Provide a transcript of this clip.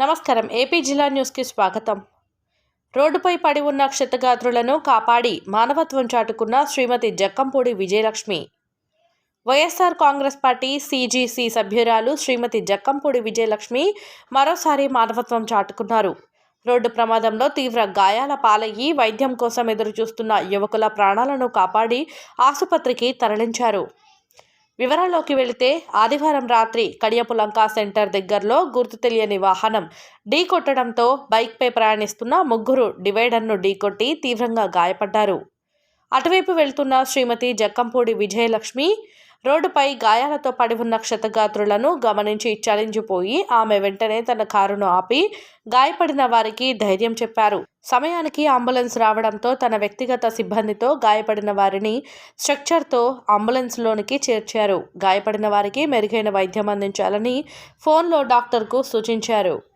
నమస్కారం. ఏపీ జిల్లా న్యూస్కి స్వాగతం. రోడ్డుపై పడి ఉన్న క్షతగాత్రులను కాపాడి మానవత్వం చాటుకున్న శ్రీమతి జక్కంపూడి విజయలక్ష్మి. వైఎస్ఆర్ కాంగ్రెస్ పార్టీ సీజీసీ సభ్యురాలు శ్రీమతి జక్కంపూడి విజయలక్ష్మి మరోసారి మానవత్వం చాటుకున్నారు. రోడ్డు ప్రమాదంలో తీవ్ర గాయాల పాలయ్యి వైద్యం కోసం ఎదురుచూస్తున్న యువకుల ప్రాణాలను కాపాడి ఆసుపత్రికి తరలించారు. వివరాల్లోకి వెళితే ఆదివారం రాత్రి కడియపులంక సెంటర్ దగ్గరలో గుర్తు తెలియని వాహనం ఢీ కొట్టడంతో బైక్పై ప్రయాణిస్తున్న ముగ్గురు డివైడర్ను ఢీకొట్టి తీవ్రంగా గాయపడ్డారు. అటువైపు వెళ్తున్న శ్రీమతి జక్కంపూడి విజయలక్ష్మి రోడ్డుపై గాయాలతో పడి ఉన్న క్షతగాత్రులను గమనించి చలించిపోయి ఆమె వెంటనే తన కారును ఆపి గాయపడిన వారికి ధైర్యం చెప్పారు. సమయానికి అంబులెన్స్ రావడంతో తన వ్యక్తిగత సిబ్బందితో గాయపడిన వారిని స్ట్రక్చర్తో అంబులెన్స్లోనికి చేర్చారు. గాయపడిన వారికి మెరుగైన వైద్యం అందించాలని ఫోన్లో డాక్టర్కు సూచించారు.